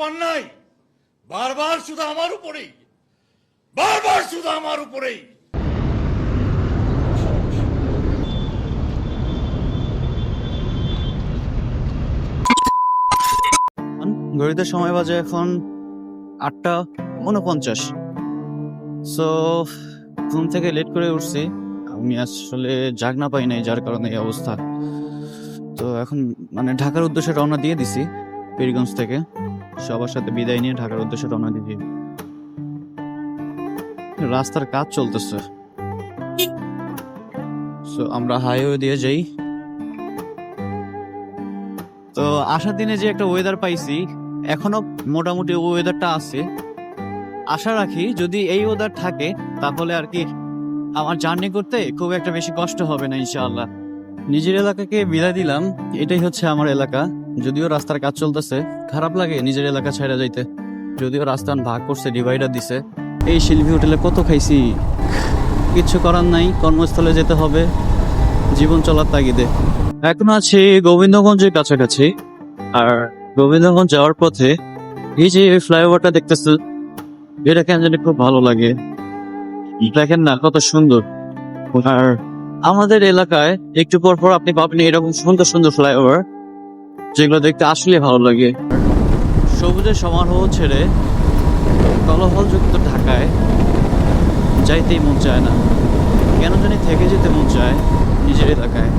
পান নাই বারবার শুধু আমার উপরেই। বারবার শুধু আমার উপরেই। ঘড়িতে সময় বাজে এখন আটটা উনপঞ্চাশ। সো ঘুম থেকে লেট করে উঠছি। আমি আসলে জাগনা পাই নাই, যার কারণে এই অবস্থা। তো এখন মানে ঢাকার উদ্দেশ্যে রওনা দিয়ে দিছি, পীরগঞ্জ থেকে। সবার সাথে বিদায় নিয়ে ঢাকার উদ্দেশ্যে রওনা দিয়ে রাস্তার কাজ চলতেছে। সো আমরা হাইওয়ে দিয়ে যাই। তো, আসার দিনে যে একটা ওয়েদার পাইছি, এখনও মোটামুটি ওয়েদারটা আছে। আশা রাখি যদি এই ওয়েদার থাকে, তাহলে আর কি আমার জার্নি করতে খুব একটা বেশি কষ্ট হবে না, ইনশাআল্লাহ। নিজের এলাকাকে বিদায় দিলাম, এটাই হচ্ছে আমার এলাকা। যদিও রাস্তার কাজ চলতেছে, খারাপ লাগে নিজের এলাকা ছেড়ে যাইতে। যদিও রাস্তা ভাগ করছে ডিভাইডার দিছে। এই শিল্পী হোটেলে কত খাইছি? কিচ্ছু করার নাই, কর্মস্থলে যেতে হবে। জীবন চলার তাগিদে। এখন আছি গোবিন্দগঞ্জের কাছাকাছি। আর গোবিন্দগঞ্জ যাওয়ার পথে এই যে ফ্লাইওভারটা দেখতেছে, এটা কেন জানি খুব ভালো লাগে। দেখেন না, কত সুন্দর। আর আমাদের এলাকায় একটু পর পর আপনি পাবেন এরকম সুন্দর সুন্দর ফ্লাইওভার। যেগুলো দেখতে আসলে ভালো লাগে। সবুজের সমারোহ ছেড়ে কলহলযুক্ত ঢাকায় যাইতেই মন চায় না। কেন জানি থেকে যেতে মন চায় নিজের এলাকায়।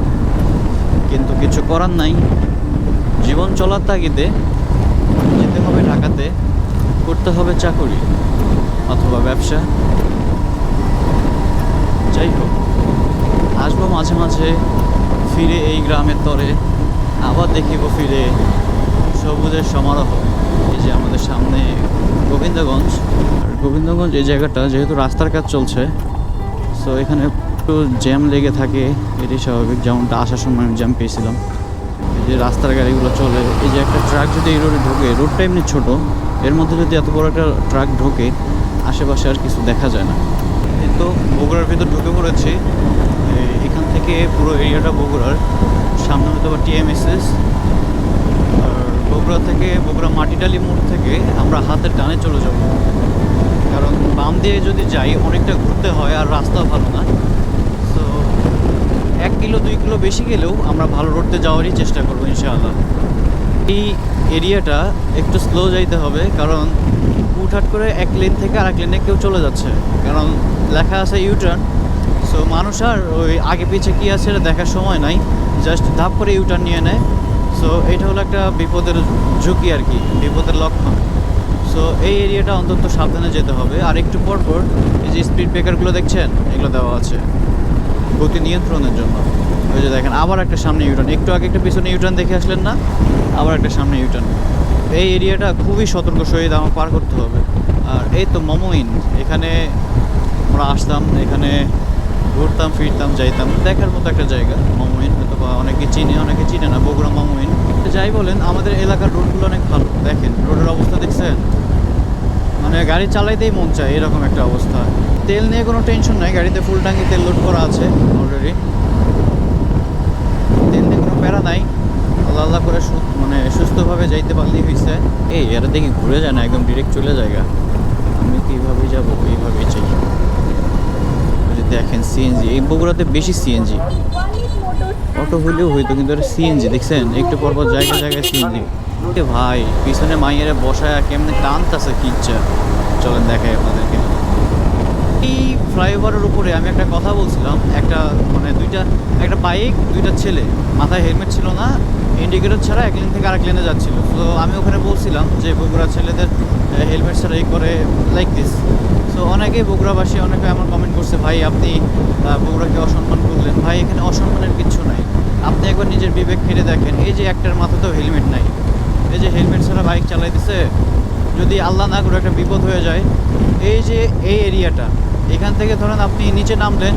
কিন্তু কিছু করার নাই। জীবন চলার তাগিদে যেতে হবে ঢাকাতে, করতে হবে চাকরি অথবা ব্যবসা। যাই হোক, আসব মাঝে মাঝে ফিরে এই গ্রামের তরে। আবার দেখিব ফিরে সবুজের সমারোহ। এই যে আমাদের সামনে গোবিন্দগঞ্জ। আর গোবিন্দগঞ্জ এই জায়গাটা যেহেতু রাস্তার কাজ চলছে সো এখানে একটু জ্যাম লেগে থাকে এটি স্বাভাবিক। যেমনটা আসার সময় আমি জ্যাম পেয়েছিলাম। এই যে রাস্তার গাড়িগুলো চলে, এই যে একটা ট্রাক যদি এই রোডে ঢোকে রোডটা এমনি ছোটো, এর মধ্যে যদি এত বড় একটা ট্রাক ঢোকে, আশেপাশে আর কিছু দেখা যায় না। এই তো বগুড়ার ভিতর ঢুকে পড়েছি। থেকে পুরো এরিয়াটা বগুড়ার। সামনে হয়তো বা টিএমএসএস। আর বগুড়া থেকে, বগুড়া মাটিডালি মোড় থেকে আমরা হাতের টানে চলে যাব। কারণ বাম দিয়ে যদি যাই, অনেকটা ঘুরতে হয় আর রাস্তা ভালো না। তো এক কিলো, দুই কিলো বেশি গেলেও আমরা ভালো রোডতে যাওয়ারই চেষ্টা করব, ইনশাআল্লাহ। এই এরিয়াটা একটু স্লো যাইতে হবে, কারণ হুটহাট করে এক লেন থেকে আরেক লেনে কেউ চলে যাচ্ছে। কারণ লেখা আছে ইউটার্ন সো মানুষ আর ওই আগে পিছে কী আছে এটা দেখার সময় নাই। জাস্ট ধাপ করে ইউটার্ন নিয়ে নেয়। সো এটা হলো একটা বিপদের ঝুঁকি আর কি, বিপদের লক্ষণ। সো এই এরিয়াটা অন্তত সাবধানে যেতে হবে। আর একটু পর পর এই যে স্পিড ব্রেকারগুলো দেখছেন, এগুলো দেওয়া আছে। গতি নিয়ন্ত্রণের জন্য। ওই যে দেখেন, আবার একটা সামনে ইউটার্ন একটু আগে একটা পিছনে ইউটার্ন দেখে আসলেন না? আবার একটা সামনে ইউটার্ন এই এরিয়াটা খুবই সতর্ক সহিত আমার পার করতে হবে। আর এই তো মমইন এখানে আমরা আসতাম, এখানে ঘুরতাম, ফিরতাম, যাইতাম। দেখার মতো একটা জায়গা মমইন হয়তো বা অনেকে চিনে অনেকে চিনে না, বগুড়া মমইন যাই বলেন, আমাদের এলাকার রোডগুলো অনেক ভালো। দেখেন, রোডের অবস্থা দেখছেন? মানে গাড়ি চালাইতেই মন চায়, এরকম একটা অবস্থা। তেল নিয়ে কোনো টেনশন নাই, গাড়িতে ফুল ট্যাঙ্কি তেল লোড করা আছে অলরেডি তেল নিয়ে কোনো প্যারা নাই। আল্লাহ আল্লাহ করে মানে সুস্থভাবে যাইতে পারলেই হয়েছে এই, এরা দেখি ঘুরে যায় না, একদম ডিরেক্ট চলে জায়গা আমি কীভাবে যাব, এইভাবেই চাই। দেখেন সিএনজি এই বগুড়াতে বেশি সিএনজি অটো হইলেও হইতো, কিন্তু এটা সিএনজি দেখছেন? একটু পর পর জায়গায় জায়গায় সিএনজি ভাই, পিছনে মাইয়ারে বসায় কেমনে টানতাছে কিচ্ছা চলেন দেখাই আপনাদেরকে। এই ফ্লাইওভারের উপরে আমি একটা কথা বলছিলাম, একটা মানে দুইটা, একটা বাইক, দুইটা ছেলে। মাথায় হেলমেট ছিল না, ইন্ডিকেটর ছাড়া এক লেন থেকে আরেক লেনে যাচ্ছিল। তো আমি ওখানে বলছিলাম যে বগুড়া ছেলেদের হেলমেট ছাড়া এই করে লাইক দিস তো অনেকেই বগুড়াবাসী অনেকে আমার কমেন্ট করছে, ভাই, আপনি বগুড়াকে অসম্মান করলেন। ভাই, এখানে অসম্মানের কিচ্ছু নাই। আপনি একবার নিজের বিবেক ফিরে দেখেন, এই যে একটার মাথাতেও হেলমেট নাই। এই যে হেলমেট ছাড়া বাইক চালাই চালাইতেছে যদি আল্লাহ না করে একটা বিপদ হয়ে যায়, এই যে এই এরিয়াটা, এখান থেকে ধরেন আপনি নিচে নামলেন,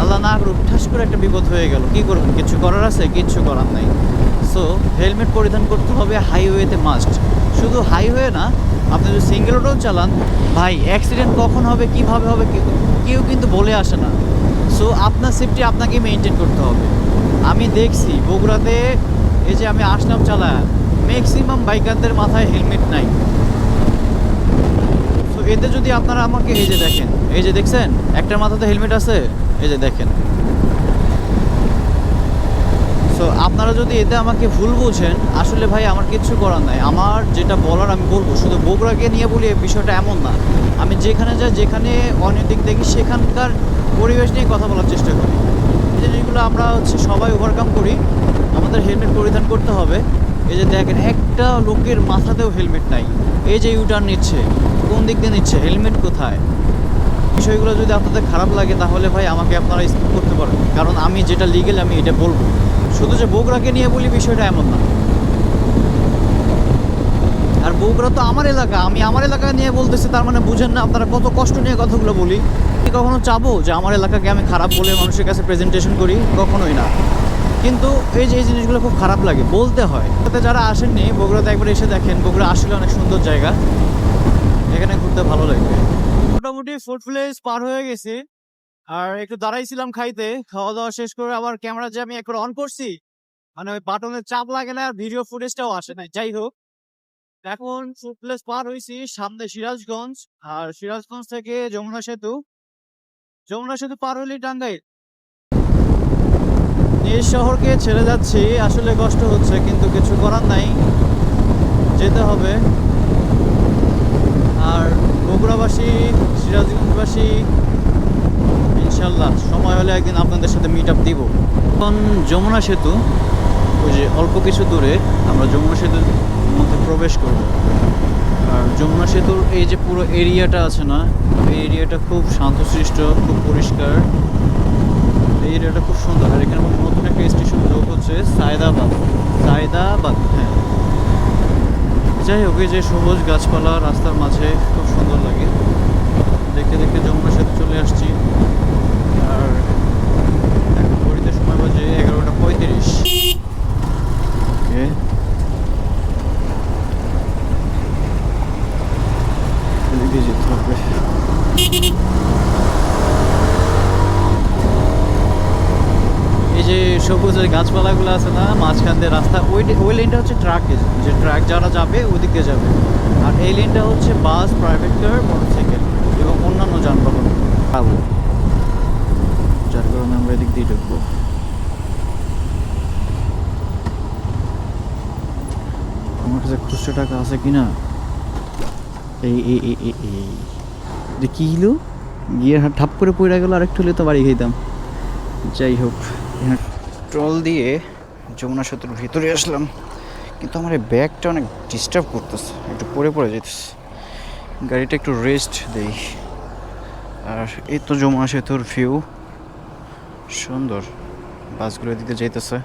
আল্লাহ না করুক, ঠাস করে একটা বিপদ হয়ে গেল। কি করবেন? কিছু করার আছে? কিচ্ছু করার নাই। সো হেলমেট পরিধান করতে হবে হাইওয়েতে মাস্ট শুধু হাইওয়ে না, আপনি যদি সিঙ্গেল রোডও চালান, ভাই অ্যাক্সিডেন্ট কখন হবে, কীভাবে হবে, কেউ- কিন্তু বলে আসে না। সো আপনার সেফটি আপনাকে মেনটেন করতে হবে। আমি দেখছি, বগুড়াতে এই যে আমি আসলাম চালা ম্যাক্সিমাম বাইকারদের মাথায় হেলমেট নাই। তো এতে যদি আপনারা আমাকে এই যে দেখেন, এই যে দেখছেন একটা মাথাতে হেলমেট আছে, এই যে দেখেন। সো আপনারা যদি এতে আমাকে ভুল বুঝেন, আসলে ভাই আমার কিচ্ছু করার নাই। আমার যেটা বলার আমি বলব, শুধু বগুড়াকে নিয়ে বলি, এই বিষয়টা এমন না। আমি যেখানে যাই, যেখানে অনৈতিক দেখি, সেখানকার পরিবেশ নিয়ে কথা বলার চেষ্টা করি। এই জিনিসগুলো আমরা হচ্ছে সবাই ওভারকাম করি। আমাদের হেলমেট পরিধান করতে হবে। এই যে দেখেন, একটা লোকের মাথাতেও হেলমেট নাই। এই যে ইউটার্ন নিচ্ছে, কোন দিক দিয়ে নিচ্ছে হেলমেট কোথায়? বিষয়গুলো যদি আপনাদের খারাপ লাগে, তাহলে ভাই আমাকে আপনারা স্কিপ করতে পারেন। কারণ আমি যেটা লিগেল আমি এটা বলব। শুধু যে বগুড়াকে নিয়ে বলি, বিষয়টা এমন না। আর বগুড়া তো আমার এলাকা, আমি আমার এলাকা নিয়ে বলতেছি, তার মানে বুঝেন না, আপনারা কত কষ্ট নিয়ে কথাগুলো বলি। কখনো চাবো যে আমার এলাকাকে আমি খারাপ বলে মানুষের কাছে প্রেজেন্টেশন করি? কখনোই না। কিন্তু এই যে এই জিনিসগুলো খুব খারাপ লাগে, বলতে হয়। তাতে যারা আসেননি, বগুড়াতে একবার এসে দেখেন, বগুড়া আসলে অনেক সুন্দর জায়গা। এখানে ঘুরতে ভালো লাগবে। মোটামুটি ফুড প্লেস পার হয়ে গেছে। আর একটু দাঁড়াইছিলাম খাইতে খাওয়া দাওয়া শেষ করে আবার ক্যামেরা যে আমি একবার অন করছি মানে ওই বাটনের চাপ লাগে না আর ভিডিও ফুটেজটাও আসে না যাই হোক, এখন প্লেস পার হয়েছি সামনে সিরাজগঞ্জ, আর সিরাজগঞ্জ থেকে যমুনা সেতু। যমুনা সেতু পার হলেই টাঙ্গাইল নিজ শহরকে ছেড়ে যাচ্ছি, আসলে কষ্ট হচ্ছে, কিন্তু কিছু করার নাই। যেতে হবে। আর বগুড়াবাসী, সিরাজগঞ্জবাসী ইনশাল্লাহ সময় হলে একদিন আপনাদের সাথে মিট আপ দিব। এখন যমুনা সেতু, ওই যে অল্প কিছু দূরে আমরা যমুনা সেতুর মধ্যে প্রবেশ করব। আর যমুনা সেতুর এই যে পুরো এরিয়াটা আছে না, এই এরিয়াটা খুব শান্তশিষ্ট, খুব পরিষ্কার। এই এরিয়াটা খুব সুন্দর। আর এখানে নতুন একটা স্টেশন যোগ হচ্ছে সায়দাবাদ। সায়দাবাদ হ্যাঁ। যাই হোক যে সবুজ গাছপালা রাস্তার মাঝে, খুব সুন্দর লাগে। দেখতে দেখতে যমুনা সেতু চলে আসছি। আর এখন ঘড়িতে সময় বাজে এগারোটা পঁয়ত্রিশ। ওকে। এদিকে যেতে হবে। এই যে সবুজ ওই গাছপালাগুলো আছে না মাঝখান দিয়ে রাস্তা ওই ওই লেনটা হচ্ছে ট্রাকের যে ট্রাক যারা যাবে ওই দিকে যাবে। আর এই লেনটা হচ্ছে বাস প্রাইভেট কার মোটরসাইকেল এবং অন্যান্য যানবাহন। পাবো যার কারণে আমরা এদিক দিয়ে ঢুকবো। আমার কাছে খুচরো টাকা আছে কি না এই এই এই যে কী হলো? গিয়ে ঠাপ করে পড়ে গেল, আরেকটু হলে তো বাড়ি খাইতাম যাই হোক ট্রল দিয়ে যমুনা সেতুর ভিতরে আসলাম। কিন্তু আমার এই ব্যাগটা অনেক ডিস্টার্ব করতেছে, একটু পরে পড়ে যেতেছে। গাড়িটা একটু রেস্ট দেই। আর এই তো যমুনা সেতুর ভিউ সুন্দর। বাসগুলো দিতে যাইতেছে।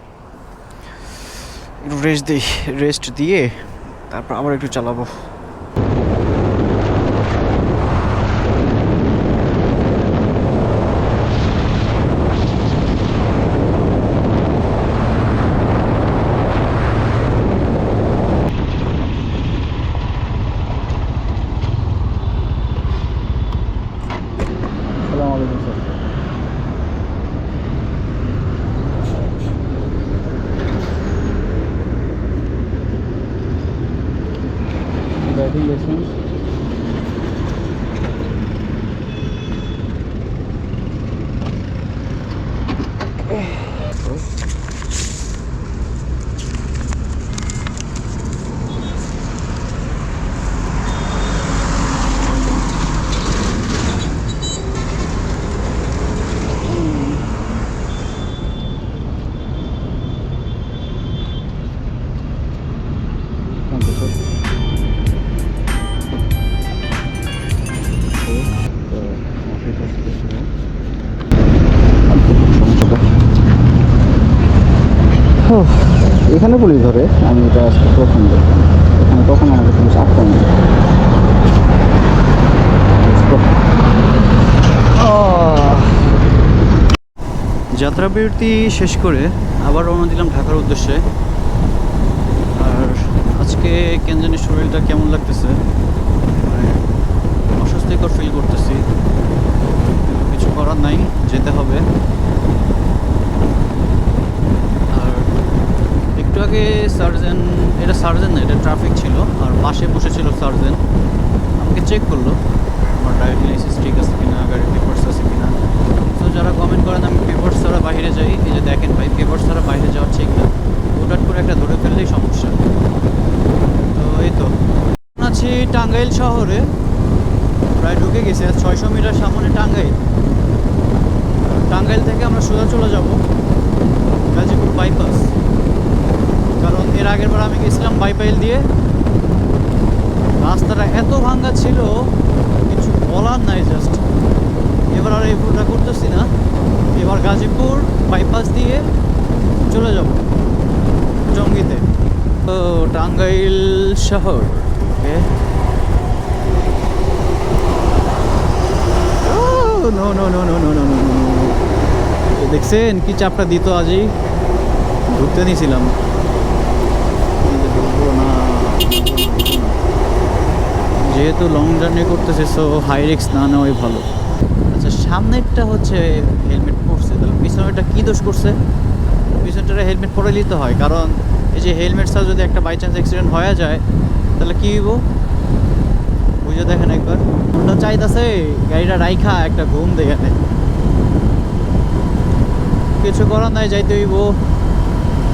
একটু রেস্ট দিই রেস্ট দিয়ে তারপর আবার একটু চালাবো। ড্রাইভিং লাইসেন্স এখানে পুলিশ ধরে, আমি এটা আজকে প্রথম দেখলাম। এখানে কখনো পুলিশ আটকায়নি যাত্রা বিরতি শেষ করে আবার রওনা দিলাম ঢাকার উদ্দেশ্যে। আর আজকে কেন জানি শরীরটা কেমন লাগতেছে? মানে অস্বস্তিকর ফিল করতেছি। কিছু করার নাই, যেতে হবে আর একটু আগে সার্জেন, এটা সার্জেন না, এটা ট্রাফিক ছিল, আর পাশে বসেছিল সার্জেন। আমাকে চেক করল, আমার ড্রাইভিং লাইসেন্স ঠিক আছে কিনা, গাড়ির পেপার্স আছে কিনা। তো যারা কমেন্ট করেন, আমি পেপার্স ছাড়া বাইরে যাই, এই যে দেখেন ভাই পেপার্স ছাড়া বাইরে যাওয়া ঠিক না। হঠাৎ করে একটা ধরে ফেললেই সমস্যা। তো এই তো। আছি টাঙ্গাইল শহরে। প্রায় ঢুকে গেছি, আর ছয়শো মিটার সামনে টাঙ্গাইল। টাঙ্গাইল থেকে আমরা সোজা চলে যাব, গাজীপুর বাইপাস কারণ এর আগের বার আমি গেছিলাম বাইপাইল দিয়ে রাস্তাটা এত ভাঙ্গা ছিল কিছু বলার নাই জাস্ট এবার আর এই ভুলটা করতেছি না এবার গাজীপুর বাইপাস দিয়ে চলে যাব জঙ্গিতে তো টাঙ্গাইল শহর দেখছেন কি চাপটা দিত আজই ঢুকতে নিয়েছিলাম কিন্তু ঢুকবো না যেহেতু লং জার্নি করতেছে সো হাই রিক্স না নেওয়াই ভালো। আচ্ছা সামনেরটা হচ্ছে হেলমেট পরছে। তাহলে পিছনেরটা কী দোষ করছে? পিছনটা হেলমেট পরে নিতে হয়, কারণ এই যে হেলমেট ছাড়া যদি একটা বাই চান্স অ্যাক্সিডেন্ট হয়ে যায়, তাহলে কী হইব? বুঝে দেখেন একবার। ওটা চাইতাছে, গাড়িটা রাইখা একটা ঘুম দেখে কিছু করার নাই, যাইতে হইব।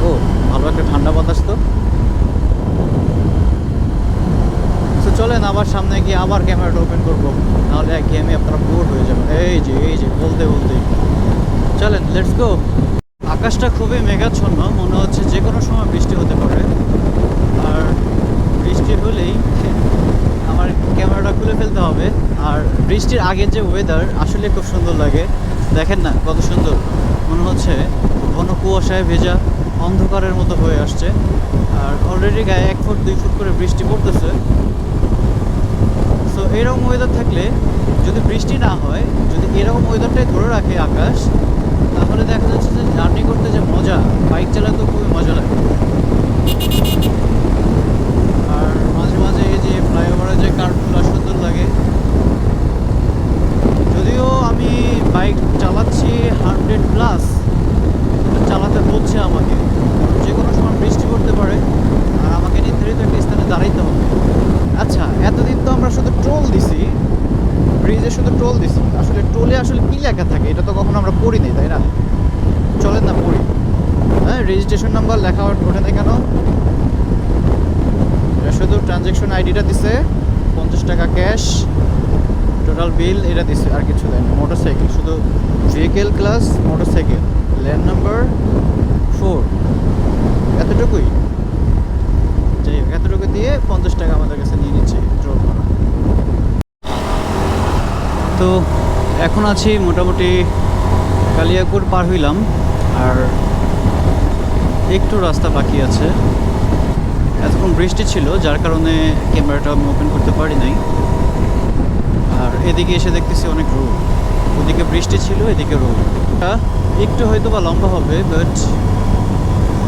ও, ভালো একটা ঠান্ডা বাতাস তো তো চলেন, আবার সামনে গিয়ে আবার ক্যামেরাটা ওপেন করব। নাহলে এক গেমে আপনারা বোর হয়ে যাবেন। এই যে এই যে, বলতে বলতে। চলেন লেটস গো আকাশটা খুবই মেঘাচ্ছন্ন, মনে হচ্ছে যে কোনো সময় বৃষ্টি হতে পারে। আর বৃষ্টি হলেই আমার ক্যামেরাটা খুলে ফেলতে হবে। আর বৃষ্টির আগের যে ওয়েদার আসলে খুব সুন্দর লাগে। দেখেন না, কত সুন্দর। মনে হচ্ছে ঘন কুয়াশায় ভেজা অন্ধকারের মতো হয়ে আসছে। আর অলরেডি গায়ে এক ফুট, দুই ফুট করে বৃষ্টি পড়তেছে। সো এরকম ওয়েদার থাকলে, যদি বৃষ্টি না হয়, যদি এরকম ওয়েদারটাই ধরে রাখে আকাশ, তাহলে দেখা যাচ্ছে যে জার্নি করতে যে মজা বাইক চালাতে খুবই মজা লাগে। আর মাঝে মাঝে এই যে ফ্লাইওভারে যে কারগুলো সুন্দর লাগে। যদিও আমি বাইক চালাচ্ছি হান্ড্রেড প্লাস চালাতে হচ্ছে আমাকে। যে কোনো সময় বৃষ্টি পড়তে পারে, আর আমাকে নির্ধারিত একটা স্থানে দাঁড়াইতে হবে। আচ্ছা এতদিন তো আমরা শুধু ট্রোল দিছি, ব্রিজে শুধু ট্রোল দিছি, আসলে ট্রোলে আসলে কী লেখা থাকে এটা তো কখনো আমরা পড়িনি, তাই না? চলেন না পড়ি। হ্যাঁ রেজিস্ট্রেশন নাম্বার লেখা ওঠে না কেন? শুধু ট্রানজ্যাকশন আইডিটা দিছে, পঞ্চাশ টাকা ক্যাশ টোটাল বিল এটা দিছে, আর কিছু দেয় না। মোটর সাইকেল শুধু vehicle class motorcycle land number four এতটুকুই। এতটুকু দিয়ে পঞ্চাশ টাকা আমাদের কাছে নিয়ে নিচ্ছে ড্র করা তো এখন আছি মোটামুটি কালিয়াকুর পার হইলাম, আর একটু রাস্তা বাকি আছে। এতক্ষণ বৃষ্টি ছিল, যার কারণে ক্যামেরাটা আমি ওপেন করতে পারি নাই। আর এদিকে এসে দেখতেছি অনেক রোদ। ওদিকে বৃষ্টি ছিল, এদিকে এটা একটু হয়তো বা লম্বা হবে বাট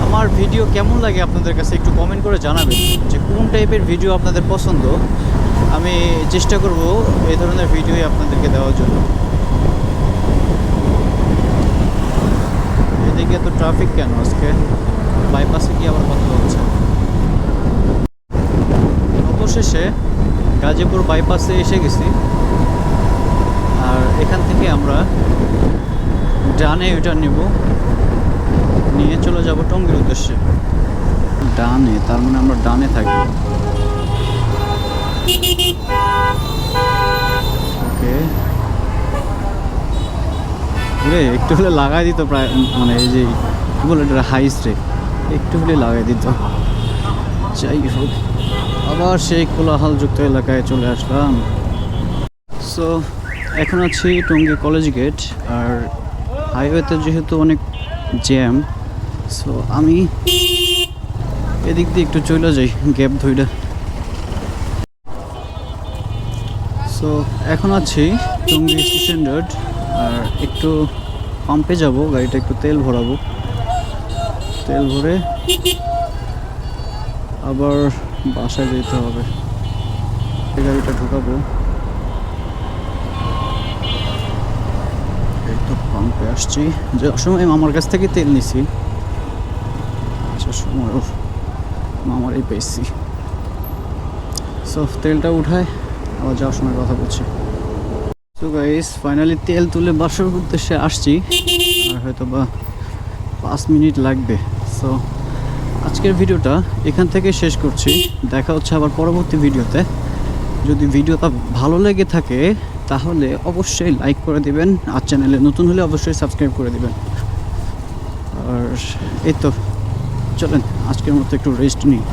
আমার ভিডিও কেমন লাগে আপনাদের কাছে একটু কমেন্ট করে জানাবেন যে কোন টাইপের ভিডিও আপনাদের পছন্দ। আমি চেষ্টা করব এই ধরনের ভিডিওই আপনাদেরকে দেওয়ার জন্য। এদিকে তো ট্রাফিক কেন আজকে? বাইপাসে কি আবার কথা হচ্ছে? অবশেষে গাজীপুর বাইপাসে এসে গেছি। আর এখান থেকে আমরা ডানে ইউটার্ন নেব। নিয়ে চলে যাব টঙ্গির উদ্দেশ্যে। ডানে, তার মানে আমরা ডানে থাকি। ওকে। রে, একটু হলে লাগাই দিত প্রায় মানে এই যে কি বলে এটা হাইস রে একটু হলে লাগাই দিত। যাই হোক, আবার সেই কোলাহলযুক্ত এলাকায় চলে আসলাম। সো এখন আছি টঙ্গী কলেজ গেট আর হাইওয়েতে যেহেতু অনেক জ্যাম সো আমি এদিক দিয়ে একটু চলে যাই, গ্যাপ ধইরা। সো এখন আছি টঙ্গী স্টেশন রোড, আর একটু পাম্পে যাব, গাড়িটা একটু তেল ভরাবো। তেল ভরে আবার বাসায় যেতে হবে। এই গাড়িটা ঢুকাবো। এই তো পাম্পে আসছি। যে সময় আমার কাছ থেকে তেল নিছি সময় মামারই পেয়েছি। সো তেলটা উঠায়, আবার যাওয়ার সময় কথা বলছি। তো গাইস ফাইনালি তেল তুলে বাসর উদ্দেশ্যে আসছি। আর হয়তো বা পাঁচ মিনিট লাগবে। সো আজকের ভিডিওটা এখান থেকে শেষ করছি। দেখা হচ্ছে আবার পরবর্তী ভিডিওতে। যদি ভিডিওটা ভালো লেগে থাকে, তাহলে অবশ্যই লাইক করে দিবেন। আর চ্যানেলে নতুন হলে অবশ্যই সাবস্ক্রাইব করে দিবেন। আর এই তো। চলেন আজকের মতো একটু রেস্ট নিই।